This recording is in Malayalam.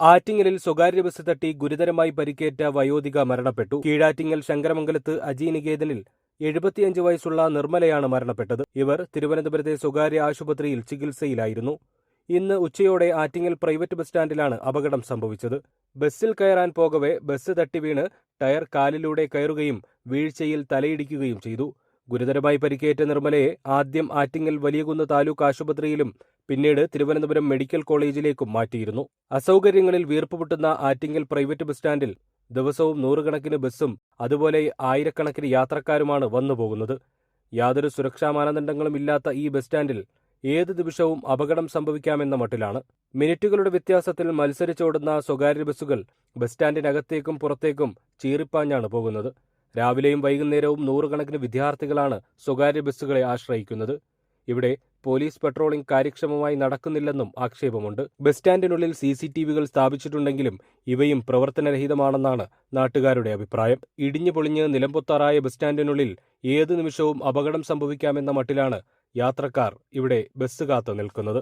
ആറ്റിങ്ങലിൽ സ്വകാര്യ ബസ് തട്ടി ഗുരുതരമായി പരിക്കേറ്റ വയോധിക മരണപ്പെട്ടു. കീഴാറ്റിങ്ങൽ ശങ്കരമംഗലത്ത് അജീനികേതനിൽ എഴുപത്തിയഞ്ച് വയസ്സുള്ള നിർമ്മലയാണ് മരണപ്പെട്ടത്. ഇവർ തിരുവനന്തപുരത്തെ സ്വകാര്യ ആശുപത്രിയിൽ ചികിത്സയിലായിരുന്നു. ഇന്ന് ഉച്ചയോടെ ആറ്റിങ്ങൽ പ്രൈവറ്റ് ബസ് സ്റ്റാൻഡിലാണ് അപകടം സംഭവിച്ചത്. ബസ്സിൽ കയറാൻ പോകവെ ബസ് തട്ടി വീണ് ടയർ കാലിലൂടെ കയറുകയും വീഴ്ചയിൽ തലയിടിക്കുകയും ചെയ്തു. ഗുരുതരമായി പരിക്കേറ്റ നിർമ്മലയെ ആദ്യം ആറ്റിങ്ങൽ വലിയകുന്ന് താലൂക്ക് ആശുപത്രിയിലും പിന്നീട് തിരുവനന്തപുരം മെഡിക്കൽ കോളേജിലേക്കും മാറ്റിയിരുന്നു. അസൗകര്യങ്ങളിൽ വീർപ്പുമുട്ടുന്ന ആറ്റിങ്ങൽ പ്രൈവറ്റ് ബസ് സ്റ്റാൻഡിൽ ദിവസവും നൂറുകണക്കിന് ബസ്സും അതുപോലെ ആയിരക്കണക്കിന് യാത്രക്കാരുമാണ് വന്നുപോകുന്നത് യാതൊരു സുരക്ഷാ മാനദണ്ഡങ്ങളും ഇല്ലാത്ത ഈ ബസ് സ്റ്റാൻഡിൽ ഏത് നിമിഷവും അപകടം സംഭവിക്കാമെന്ന മട്ടിലാണ്. മിനിറ്റുകളുടെ വ്യത്യാസത്തിൽ മത്സരിച്ചോടുന്ന സ്വകാര്യ ബസ്സുകൾ ബസ് സ്റ്റാൻഡിനകത്തേക്കും പുറത്തേക്കും ചീറിപ്പാഞ്ഞാണ് പോകുന്നത്. രാവിലെയും വൈകുന്നേരവും നൂറുകണക്കിന് വിദ്യാർത്ഥികളാണ് സ്വകാര്യ ബസ്സുകളെ ആശ്രയിക്കുന്നത്. ഇവിടെ പോലീസ് പട്രോളിംഗ് കാര്യക്ഷമമായി നടക്കുന്നില്ലെന്നും ആക്ഷേപമുണ്ട്. ബസ് സ്റ്റാൻഡിനുള്ളിൽ സി സി ടി വികൾ സ്ഥാപിച്ചിട്ടുണ്ടെങ്കിലും ഇവയും പ്രവർത്തനരഹിതമാണെന്നാണ് നാട്ടുകാരുടെ അഭിപ്രായം. ഇടിഞ്ഞു പൊളിഞ്ഞ് നിലംപൊത്താറായ ബസ് സ്റ്റാൻഡിനുള്ളിൽ ഏതു നിമിഷവും അപകടം സംഭവിക്കാമെന്ന മട്ടിലാണ് യാത്രക്കാർ ഇവിടെ ബസ് കാത്തു നിൽക്കുന്നത്.